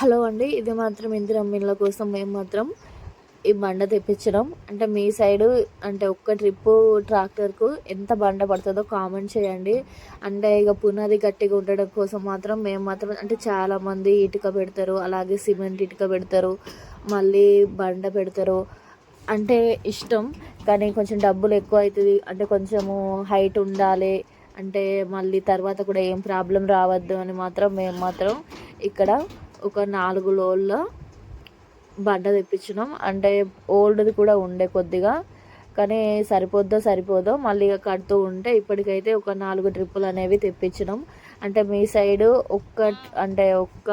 Hello అండి ఇది మాత్రం ఇందిరా మిల్ల కోసం మేము మాత్రం ఈ బండ తెప్పించడం. అంటే మీ సైడు అంటే ఒక్క ట్రిప్పు ట్రాక్టర్కు ఎంత బండ పడుతుందో కామెంట్ చేయండి. అంటే ఇక పునాది గట్టిగా ఉండడం కోసం మాత్రం మేము మాత్రం అంటే చాలామంది ఇటుక పెడతారు అలాగే సిమెంట్ ఇటుక పెడతారు మళ్ళీ బండ పెడతారు. అంటే ఇష్టం కానీ కొంచెం డబ్బులు ఎక్కువ అవుతుంది అంటే కొంచెము హైట్ ఉండాలి అంటే మళ్ళీ తర్వాత కూడా ఏం ప్రాబ్లం రావద్దు అని మాత్రం మేము మాత్రం ఇక్కడ ఒక నాలుగు లోళ్ళ బండ తెప్పించినాం. అంటే ఓల్డ్ది కూడా ఉండే కొద్దిగా. కానీ సరిపోద్దో సరిపోదో? మళ్ళీ ఇక కడుతూ ఉంటే ఇప్పటికైతే ఒక నాలుగు ట్రిప్పులు అనేవి తెప్పించినాం. అంటే మీ సైడు ఒక్క అంటే ఒక్క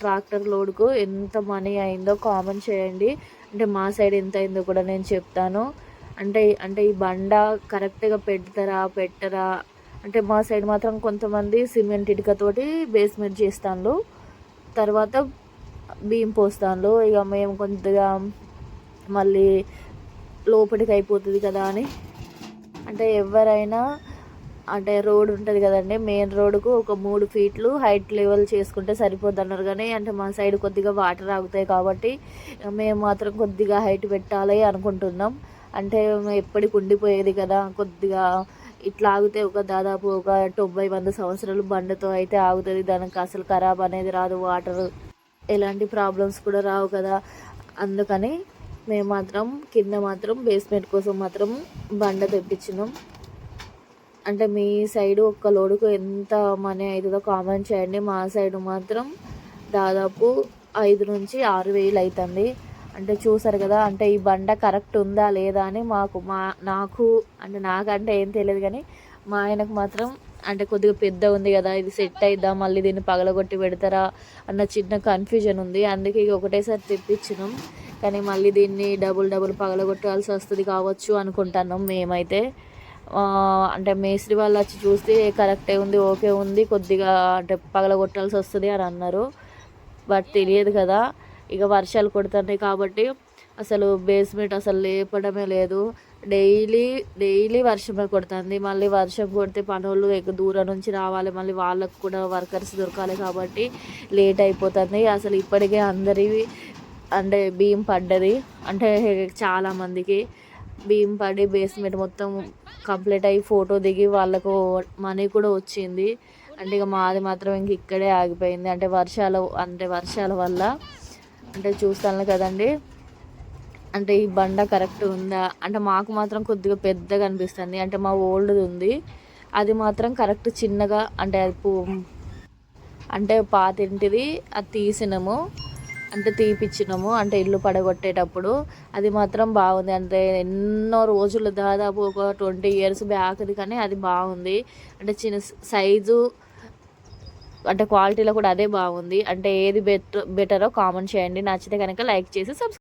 ట్రాక్టర్ లోడ్కు ఎంత మనీ అయిందో కామెంట్ చేయండి. అంటే మా సైడ్ ఎంత అయిందో కూడా నేను చెప్తాను. అంటే అంటే ఈ బండ కరెక్ట్గా పెడతారా పెట్టరా? అంటే మా సైడ్ మాత్రం కొంతమంది సిమెంట్ ఇటుకతోటి బేస్మెంట్ చేస్తాను తర్వాత బియ్యం పోస్తాను ఇక మేము కొద్దిగా మళ్ళీ లోపలికి అయిపోతుంది కదా అని. అంటే ఎవరైనా అంటే రోడ్ ఉంటుంది కదండి మెయిన్ రోడ్కు ఒక మూడు ఫీట్లు హైట్ లెవెల్ చేసుకుంటే సరిపోద్ది అన్నారు. కానీ అంటే మా సైడ్ కొద్దిగా వాటర్ ఆగుతాయి కాబట్టి మేము మాత్రం కొద్దిగా హైట్ పెట్టాలి అనుకుంటున్నాం. అంటే ఎప్పటికి ఉండిపోయేది కదా కొద్దిగా ఇట్లా ఆగితే ఒక దాదాపు ఒక తొంభై వంద సంవత్సరాలు బండతో అయితే ఆగుతుంది. దానికి అసలు ఖరాబ్ అనేది రాదు. వాటర్ ఎలాంటి ప్రాబ్లమ్స్ కూడా రావు కదా. అందుకని మేము మాత్రం కింద మాత్రం బేస్మెంట్ కోసం మాత్రం బండ తెప్పించినాం. అంటే మీ సైడు ఒక్క లోడుకు ఎంత మనీ అవుతుందో కామెంట్ చేయండి. మా సైడ్ మాత్రం దాదాపు ఐదు నుంచి ఆరు వేలు అవుతుంది అంటే చూసారు కదా అంటే ఈ బండ కరెక్ట్ ఉందా లేదా అని మాకు మా నాకు అంటే నాకంటే ఏం తెలియదు కానీ మా ఆయనకు మాత్రం అంటే కొద్దిగా పెద్ద ఉంది కదా ఇది సెట్ అయిద్దా మళ్ళీ దీన్ని పగలగొట్టి పెడతారా అన్న చిన్న కన్ఫ్యూజన్ ఉంది. అందుకే ఇక ఒకటేసారి తెప్పించినాం. కానీ మళ్ళీ దీన్ని డబుల్ డబుల్ పగలగొట్టాల్సి వస్తుంది కావచ్చు అనుకుంటున్నాం మేమైతే. అంటే మేస్త్రి వాళ్ళు వచ్చి చూస్తే కరెక్టే ఉంది ఓకే ఉంది కొద్దిగా అంటే పగలగొట్టాల్సి వస్తుంది అని అన్నారు. బట్ తెలియదు కదా. ఇక వర్షాలు కొడుతున్నాయి కాబట్టి అసలు బేస్మెంట్ అసలు లేపడమే లేదు. డైలీ డైలీ వర్షమే కొడుతుంది. మళ్ళీ వర్షం కొడితే పనులు ఎక్కువ దూరం నుంచి రావాలి. మళ్ళీ వాళ్ళకు కూడా వర్కర్స్ దొరకాలి కాబట్టి లేట్ అయిపోతుంది. అసలు ఇప్పటికే అందరివి అంటే బియ్యం పడ్డది. అంటే చాలామందికి బియ్యం పడి బేస్మెంట్ మొత్తం కంప్లీట్ అయ్యి ఫోటో దిగి వాళ్ళకు మనీ కూడా వచ్చింది. అంటే ఇక మాది మాత్రం ఇంక ఇక్కడే ఆగిపోయింది. అంటే వర్షాలు అంటే వర్షాల వల్ల అంటే చూస్తాను కదండి. అంటే ఈ బండ కరెక్ట్ ఉందా? అంటే మాకు మాత్రం కొద్దిగా పెద్దగా అనిపిస్తుంది. అంటే మా ఓల్డ్ది ఉంది. అది మాత్రం కరెక్ట్ చిన్నగా అంటే అది పూ అంటే పాతింటిది అది తీసినాము. అంటే తీపిచ్చినాము. అంటే ఇల్లు పడగొట్టేటప్పుడు అది మాత్రం బాగుంది. అంటే ఎన్నో రోజులు దాదాపు ఒక ట్వంటీ ఇయర్స్ బ్యాక్ది కానీ అది బాగుంది. అంటే చిన్న సైజు అంటే క్వాలిటీలో కూడా అదే బాగుంది. అంటే ఏది బెటర్ బెటరో కామెంట్ చేయండి. నచ్చితే కనుక లైక్ చేసి సబ్స్క్రైబ్